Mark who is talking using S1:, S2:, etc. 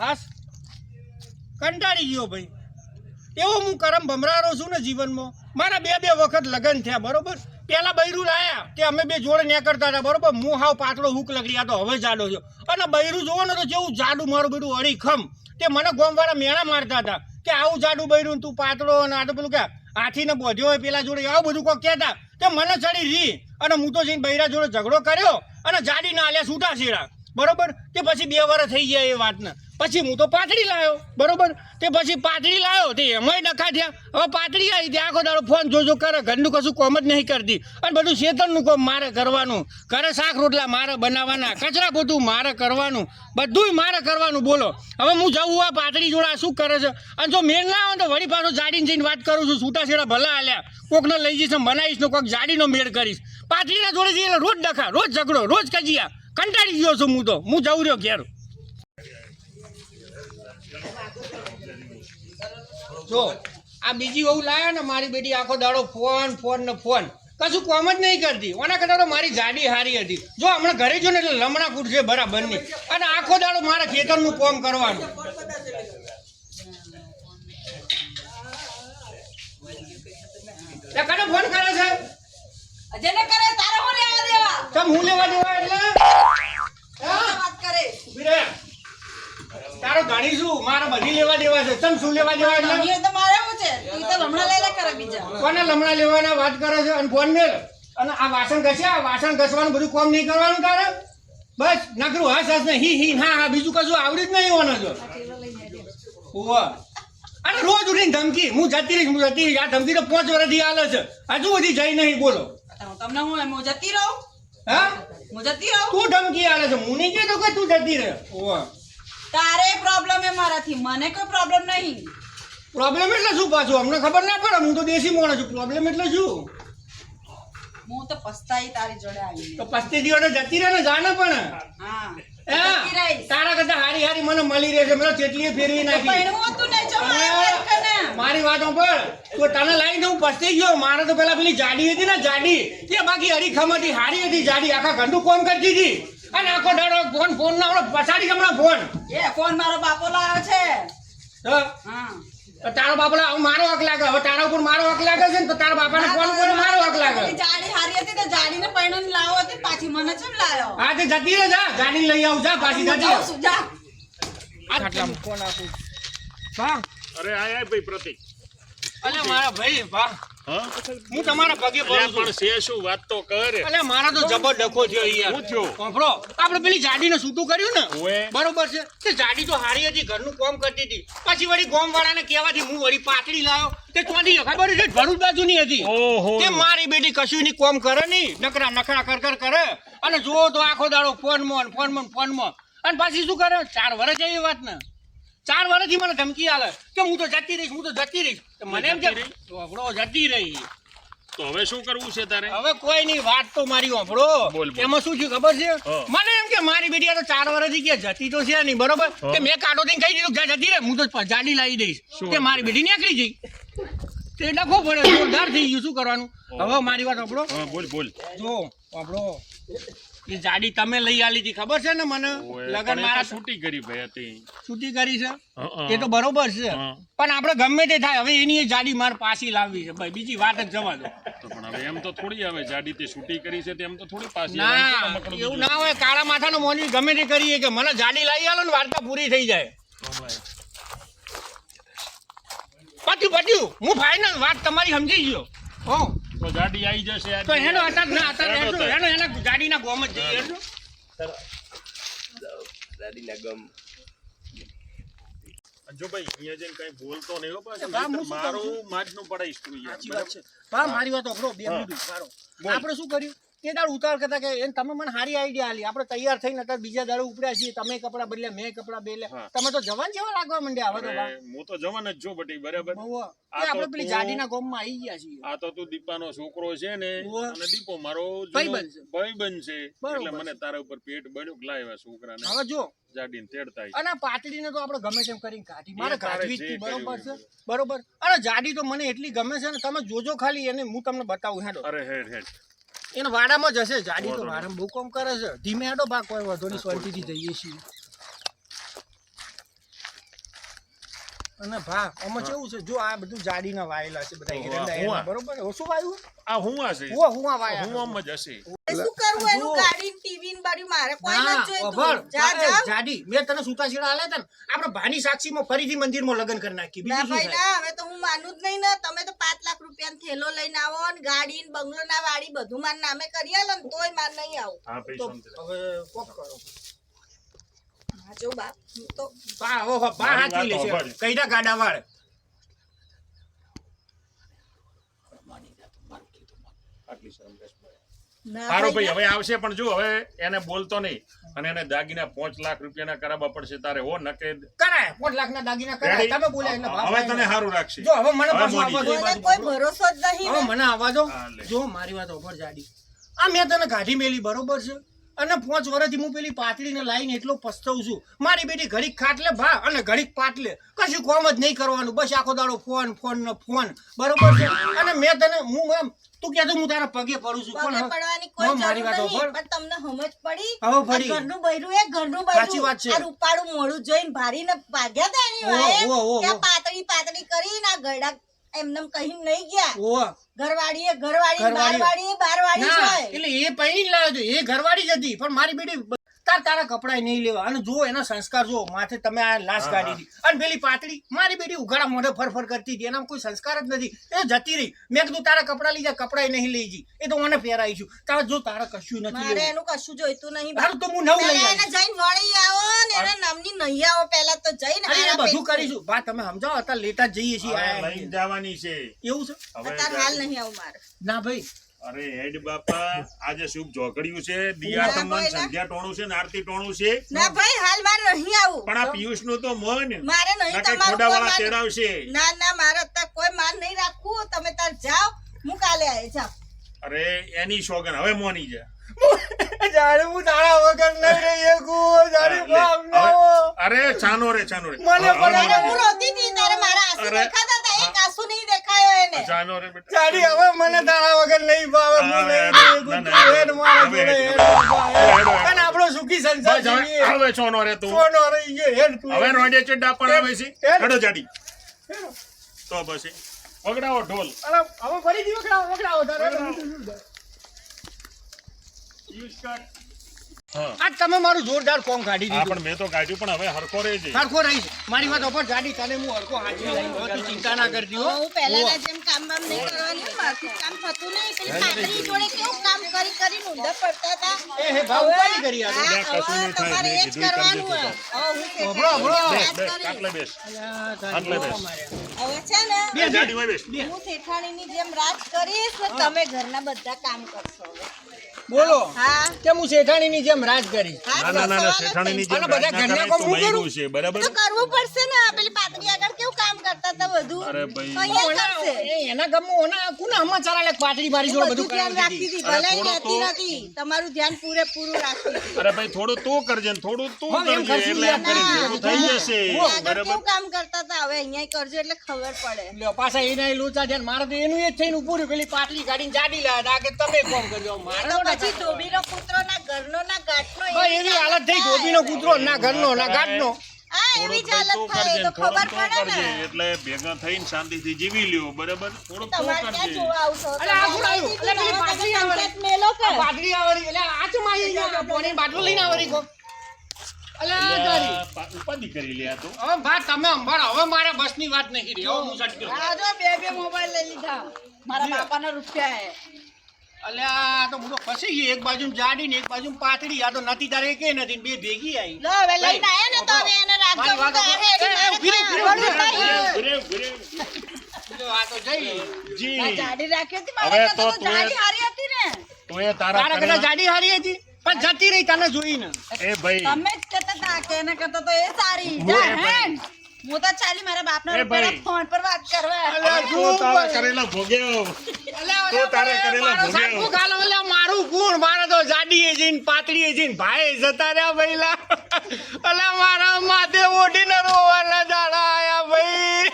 S1: હાસ. કંટાળી ગયો ભાઈ. એવો હું કરમ ભમરારો છું ને જીવનમાં. મારા બે બે વખત લગ્ન થયા, બરોબર? પેલા બૈરું લાયા તે અમે બે જોડે ન્યા કરતા હતા, બરોબર? હું હાવ પાતળો હુક લગડી તો હવે જાડો છો અને બૈરું જોવો ને તો જેવું જાડું મારું બેડું અડીખમ તે મને ગોમવાળા મેળા મારતા હતા કે આવું જાડું બૈરું તું પાતળો અને આ તો પેલું કે હાથીને બોધ્યો હોય પેલા જોડે. આવું બધું કોઈ કહેતા તે મને ચડી રી. અને હું તો જઈને બૈરા જોડે ઝઘડો કર્યો અને જાડી ના આલ્યા છૂટા છેડા. બરોબર? તે પછી બે વર્ષ થઈ ગયા એ વાતને. પછી હું તો પાતળી લાવ્યો બરોબર? તે પછી પાતળી લાવ્યો તે એમાંય ડખા થયા. હવે પાતળી આવી ત્યાં આખો દાડો ફોન જોજો કરે. ઘરનું કશું કોમ જ નહીં કરતી. અને બધું શેતરનું કોમ મારે કરવાનું. ઘરે શાક રોટલા મારે બનાવવાના. કચરા પોતું મારે કરવાનું. બધુંય મારે કરવાનું, બોલો. હવે હું જવું આ પાતળી જોડે. શું કરે છે? અને જો મેળ ના આવે તો વળી પાછો જાડીને જઈને વાત કરું છું. છૂટા છેડા ભલા હાલ્યા. કોકને લઈ જઈશ બનાવીશ ને કોક જાડીનો મેળ કરીશ. પાતળીના જોડે જઈએ રોજ ડખા, રોજ ઝઘડો, રોજ કજિયા. કંટાળી ગયો છું હું તો. હું જઉં રહ્યો ઘેર. જો, આ બીજી બહુ લાયા ને મારી બેટી આખો દાડો ફોન ફોન ને ફોન. કશું કોમ જ નહીં કરતી. ઓના કરતા તો મારી ગાડી સારી હતી. જો, હમણાં ઘરે જો ને એટલે લમણા કૂટશે બરાબર નહીં અને આખો દાડો મારા ખેતરનું કોમ કરવાનું. તે ફોન કરે છે?
S2: જેને કરે
S1: વાસણ ઘસવાનું બધું કોમ નહીં કરવાનું તારે બસ નકરું હસ હસ હી હી હા હા બીજું કશું આવડી જ નહીં હોવાનું જો અને રોજ ઉઠીને ધમકી. હું જતી રહીશ, હું જતી રહીશ. આ ધમકી તો પાંચ વર્ષથી હાલે છે. હજુ બધી જઈ નહીં, બોલો.
S2: તમને હું એમ જતી રહું?
S1: હા?
S2: હું જતી રહું?
S1: તું ધમકી હાલે છે હું નહીં કહેતો કે તું જતી રહે? ઓવા.
S2: તારે પ્રોબ્લેમ એ મારાથી મને કોઈ પ્રોબ્લેમ નહીં.
S1: પ્રોબ્લેમ એટલે શું પાછું? અમને ખબર ના પડે હું તો દેશી માણસ છું. પ્રોબ્લેમ એટલે શું?
S2: હું તો પસ્તાઈ તારી જોડે આવી.
S1: તો પસ્તી દિવસે જતી રહે ને જાને પણ.
S2: હા
S1: તારા કરતા હારી હારી મને મળી રહેશે મને ચેટલીએ ફેરવી નાખી.
S2: મારા
S1: વાત પર તો તને લાવીને હું પસ્તી ગયો? મારે તો પેલા પેલી જાડી હતી ને જાડી. તે બાકી અડીખમ હતી હારી હતી જાડી. આખા ઘંટું કોમ કરતી હતી. અને આખો દાડો ફોન ફોન ના આવડે પછાડી હમણાં ફોન
S2: એ ફોન મારો બાપો લાવ્યો છે.
S1: તો
S2: હા.
S1: તારો બાપલા હવે મારો હક લાગે. હવે તારા ઉપર મારો હક લાગે છે ને તો તારા બાપાને ફોન કરે મારો હક લાગે.
S2: જાડી હારી હતી તો જાડીને પૈણો લાવો હતી પાછી મને ચમ લાવ્યો?
S1: હા તે જતી રે જા. જાડી લઈ આવું જા પાછી જતી
S2: જા.
S1: આટલા ફોન આપું વાહ
S3: અરે આય આય ભાઈ પ્રતિક.
S1: અલે મારા ભાઈ વાહ.
S3: હા?
S1: તમારા પગે પડું
S3: પણ
S1: છું
S3: શું? વાત તો કરે.
S1: અલે મારા તો જબર ડખો થયો યાર
S3: હું થયો?
S1: સાંભળો આપણે પેલી જાડીને સૂતું કર્યું ને. બરોબર છે. તે જાડી તો હારી હતી ઘરનું કામ કરતી હતી. પછી વળી ગોમ વાળાને કહેવાથી હું વળી પાતળી લાયો. તે ચોંધી ખબર છે? ભરૂચ બાજુની હતી.
S3: ઓહો.
S1: તે મારી બેટી કશું ની કોમ કરે નહીં. નકરા નખરા કર કર. કરે અને જો તો આખો દાડો ફોન મોન ફોન મોન ફોન મોન અને પાછી શું કરે? ચાર વર્ષ એવી વાત ને. ચાર વર્ષથી મને ધમકી આલે. કે હું તો જતી રહીશ હું તો જતી રહીશ. મને એમ કે
S3: રહી?
S1: જતી રહી.
S3: તો હવે શું કરવું છે તારે?
S1: હવે કોઈ નહીં વાત તો મારી
S3: બોલ.
S1: એમાં શું થયું ખબર છે? મને એમ કે મારી બેટી આ તો ચાર વર્ષથી કે જતી તો છે નહીં બરોબર? કે મેં કાઢો થઈને કહી દીધું કે જતી રહે હું તો જાડી લાવી દઈશ. કે મારી બેટી નીકળી જઈ તે ડખો પડે જોરદાર થઈ ગયું. શું કરવાનું? હવે મારી વાત
S3: આપણો બોલ બોલ.
S1: જો ઓંભળો એ જાડી તમે લઈ આલી હતી ખબર છે ને મને? લગન મારા
S3: છૂટી કરી ભાઈ હતી.
S1: છૂટી કરી છે. એ તો બરોબર છે. પણ આપણે ગમે તે થાય હવે એની જાડી માર પાછી લાવવી છે. ભાઈ બીજી વાત જ જવા દો.
S3: પણ હવે એમ તો થોડી આવે જાડી તે છૂટી કરી છે તેમ તો થોડી પાછી
S1: ના એવું ના હોય કાળા માથાનો મોની ગમે તે કરીએ કે મને જાડી લાવી આલો ને વાર્તા પૂરી થઈ જાય. પત્યું પત્યું હું ફાઇનલ વાત તમારી સમજી ગયો. હો.
S3: તો ગાડી આવી જશે
S1: તો હેનો અટક ના અટક.
S3: હેનો
S1: એના ગાડીના ગોમ જ જઈએ ગમ.
S3: જો ભાઈ અહીંયા જઈને કઈ બોલતો નહીં હો પાછો. મારું માજનું પડાઈશ તું યાર.
S1: બરાબર વાત છે. મારી વાત ઓખરો બે મિનિટ
S3: મારો
S1: આપણે શું કર્યું? તે દાડ ઉતાર કરતા કે એને તમે મને સારી આઈડિયા આલી આપણે તૈયાર થઈને અત્યારે બીજા દાડે ઉપડ્યા છીએ તમે કપડા બદલ્યા મેં કપડા બદલ્યા તમે તો જવાન જેવા લાગવા માંડ્યા હવે તો
S3: હું તો જવાન જ છું બટી બરાબર?
S1: આપણે પેલી જાડીના ગોમમાં આવી ગયા છીએ.
S3: આ તો તું દીપાનો છોકરો છે ને અને દીપો મારો
S1: ભાઈબંધ છે.
S3: ભાઈબંધ છે. એટલે મને તારા ઉપર પેટ બન્યું લાવ્યા છોકરાને.
S1: હવે જો.
S3: જાડીને તેડતા
S1: અને તો આપણે ગમે તેમ કરીને કાઢી. મારે કાઢવી જ બરોબર છે? બરોબર. અને જાડી તો મને એટલી ગમે છે ને તમે જોજો ખાલી એને હું તમને બતાવું હેડો.
S3: અરે હેડ હેડ.
S1: એને વાડામાં જ હશે જાડી તો. વાડામાં બહુ કામ કરે છે. ધીમે હેડો ભાગ કોઈ વધુ ની શાંતિથી જઈએ છીએ. અને ભા આમાં કેવું છે? જો આ બધું જાડીના વાયેલા છે બધા એરંડા બરોબર? ઓછું વાયું?
S3: આ હું આ છે.
S1: હું આ વાયા.
S3: હું આમ જ હશે.
S2: શું કરવું એનું ગાડી ટીવી ને બાડી મારે કોઈ
S1: ન
S2: જોઈતું. જા જા.
S1: જાડી. મેં તને સૂતા છેડા આલે તને આપણે ભાની સાક્ષીમાં ફરીથી મંદિરમાં લગન કરી નાખી બીજું શું
S2: ભાઈ ના હવે તો હું માનું જ નહીં ને. તમે તો પાંચ લાખ રૂપિયાનો થેલો લઈને આવો ને ગાડી ને બંગલો ના વાડી બધું માર નામે કરી આલો ને તોય માર નહીં આવું.
S3: હા ભાઈ
S1: હવે કોક કરો.
S2: જો બાપ હું તો
S1: બા હો હો, બા
S3: મારી
S1: હાચવી
S3: વાત
S1: કઈડા ગાડા વાળ.
S3: આટલી શરમ બેસ ભાઈ. ભાઈ
S2: ભાઈ
S3: હવે આવશે પણ જો હવે એને બોલતો નહીં. અને એને દાગીના પાંચ લાખ રૂપિયાના કરાવવા પડશે તારે હો નકે
S1: કરાય પાંચ લાખના દાગીના કરાય. તમે બોલે એટલે
S3: હવે તને સારું રાખશે.
S1: જો હવે મને પાછો આવવા દો.
S2: કોઈ ભરોસો જ નહીં
S1: હવે મને આવવા દો. જો મારી વાત ઓપર જાડી. આ મેં તને કાઢી મેલી બરોબર છે? અને પાંચ વર્ષથી હું પેલી પાટલીને લાઈને એટલો પસ્તાવું છું. મારી બેટી ઘડીક ખાટલે ભા અને ઘડીક પાટલે. કશું કોમ જ નહીં કરવાનું. બસ આખો દાડો ફોન ફોન ને ફોન. બરોબર છે? અને મેં તને હું એમ તું કહેતો હું તારા પગે પડું છું. પણ
S2: પડવાની કોઈ
S1: મારી વાત
S2: પણ તમને સમજ પડી.
S1: હવે
S2: ફરી ઘરનું બૈરું એ ઘરનું
S1: સાચી વાત છે.
S2: આ રૂપાળું મોડું જોઈને ભારીને ભાગ્યા તા એની. કે પાતળી પાતળી કરીને આ ગયડા એમને કહીને નહીં ગયા.
S1: ઓ
S2: ઘરવાળીએ ઘરવાળી
S1: ઘરવાળી.
S2: બારવાળીએ બારવાળી
S1: ના એટલે એ પહેરી લાવ્યો એ ઘરવાળી જ હતી પણ મારી બેટી તાર તારા કપડા નહીં લેવા. અને જો એના સંસ્કાર જો માથે તમે આ લાશ કાઢી હતી અને પેલી પાતળી મારી બેટી ઉઘાડા મોઢે ફરફર કરતી હતી. એનામાં કોઈ સંસ્કાર જ નથી. એ જતી રહી. મેં કીધું તારા કપડા લીધા કપડા નહીં લઈ જી. એ તો મને પહેરાઈ છું તાર જો તારા કશું નથી
S2: મારે એનું કશું જોઈતું નહીં
S1: મારું તો હું નવું લઈ
S2: એને જઈને વળી આવો ને એને નામની નહીં આવો. પહેલા તો જઈને
S1: અરે બધું કરીશું. બા તમે સમજાવો અત્યારે લેતા જ જઈએ છીએ. છીએ.
S3: જવાની છે.
S1: એવું છે?
S2: અત્યારે હાલ નહીં આવું મારે.
S1: ના ભાઈ
S3: અરે હેડ બાપા આજે શુભ ઝોકડ્યું છે દિયા તમન સંધ્યા ટોણું છે આરતી ટોણું છે.
S2: ના ભાઈ હાલ મારે નહીં આવું.
S3: પણ આ પિયુષનું તો મન.
S2: મારે નહીં તમારું
S3: વાળા તેડાવશે.
S2: ના ના મારે અત્યારે કોઈ માન નહીં રાખવું. તમે તાર જાઓ હું કાલે આવે જાઓ.
S3: અરે એની શોગન હવે મોની જા.
S1: જાણે હું તારા વગર નહીં રહી શકું જાણે
S3: લે,
S1: ભાવ
S3: હવે-
S1: ના હો.
S3: અરે છાનો રે છાનો રે.
S1: મને પણ
S2: હું રોતી હતી તારે મારા આંસુ
S3: અરે.
S2: દેખાતા હતા એક આંસુ નહીં
S3: રે બેટા
S1: હવે મને તારા વગર નહીં ભાવે હું નહીં. હેડ મારા જોડે
S3: હેડ.
S1: અને આપણો સુખી સંસાર
S3: બસ હવે. હવે રે તું
S1: સોનો રહી ગયો, હેડ તું.
S3: હવે રોડે ચડ્ડા પણ આવે છે
S1: હેડો
S3: જાડી તો વગડાવો ઢોલ
S1: હવે તારે.
S3: પિયુષ કાઢ.
S1: આજ તમે મારું જોરદાર કોમ કાઢી દીધું.
S3: પણ મેં તો કાઢ્યું પણ હવે હરખો રહી છે
S1: હરકો રહી છે મારી વાત ઉપર ગાડી તને હું હરકો હાજી લઈ હવે તું ચિંતા ના કરતી હો.
S2: હું પહેલાના જેમ કામ બામ નહીં કરવાની મારથી કામ થતું નહીં. પેલી પાતળી જોડે કેવું કામ કરી કરી ઊંધા પડતા હતા.
S1: એ હે ભાવ ઉપાડી કરી આ
S2: તમારે એ જ કરવાનું. હવે હું
S1: કે
S2: શેઠાણીની
S1: હભળો.
S3: બેસ બેસ કાટલે બેસ. આટલે
S1: તારી
S3: બેસ.
S2: હવે છે ને
S1: બે
S3: ગાડી હોય બેસ.
S2: હું થેઠાણીની જેમ રાજ કરીશ ને તમે ઘરના બધા કામ કરશો
S1: બોલો.
S2: હા.
S1: કે હું શેઠાણીની જેમ રાજ કરી.
S3: ના ના ના શેઠાણી
S2: ની
S3: જેમ
S1: બધા ઘરના
S3: કો છે બરાબર?
S2: તો કરવું પડશે ને પેલી પાતળી આગળ કરતા હતા બધું
S3: અરે ભાઈ.
S2: અહીંયા કરશે.
S1: એના ગામમાં ઓના કોના સમાચાર આલે પાટડી મારી જોડે
S2: બધું
S1: બધું
S2: ધ્યાન રાખતી હતી ભલે
S3: થોડું
S2: નથી તમારું ધ્યાન પૂરેપૂરું રાખતી
S3: અરે ભાઈ થોડું તું કરજે ને થોડું તું કરજે એટલે એમ કરી
S2: ના,
S3: ભેગું થઈ જશે. બરાબર
S2: કામ કરતા હતા? હવે અહીંયા કરજો એટલે ખબર પડે.
S1: લ્યો, પાછા એના લોચા છે ને મારે તો એનું એ થઈને ઉભું રહ્યું પેલી પાટલી કાઢીને જાડી લાયા કે તમે કોમ કરજો. મારે
S2: તો
S1: તો
S2: પછી ધોબીનો કૂતરો ના ઘરનો ના ગાંઠનો
S1: એવી હાલત થઈ ધોબીનો કૂતરો ના ઘરનો ના ગાંઠનો
S3: એટલે ભેગા થઈને શાંતિથી જીવી લ્યો બરાબર? તું કરજે.
S1: આ પાટલી.
S2: મેલો કે?
S1: પાટલી આવરી એટલે આ ગયો પોણી બાટલો લઈને આવરી
S3: ઉપાધિ કરી લે તો.
S1: હવે ભા તમે સંભાળો હવે મારે બસની વાત નહીં રહી હવે હું સટક્યો
S2: આ જો બે બે મોબાઈલ લઈ લીધા. મારા બાપાના રૂપિયા હે.
S1: અલ્યા તો બધો તો ફસી ગયો. એક બાજુ જાડી ને એક બાજુ પાતળી. આ તો નથી તારે કે નથી બે ભેગી આવી
S2: લો હવે લઈને આયા ને તો હવે એને રાખજો
S1: મારી વાત
S2: જાડી હારી હતી
S1: પણ જતી રહી તને જોઈને.
S3: એ ભાઈ.
S2: તમે જ કહેતા હતા કે એને કરતા તો એ સારી.
S3: હું
S2: તો ચાલી મારા બાપના. ફોન પર વાત કરવા?
S3: કરેલા ભોગ્યો તો તારે કરેલા
S1: મારો ગાલો, અલ્યા, મારું ગુણ મારે તો જાડીએ જઈને પાતળીએ જઈને ભાઈ જતા રહ્યા ભઈલા. અલ્યા મારા માથે ઓઢીને રોવાના દાડા આયા ભાઈ.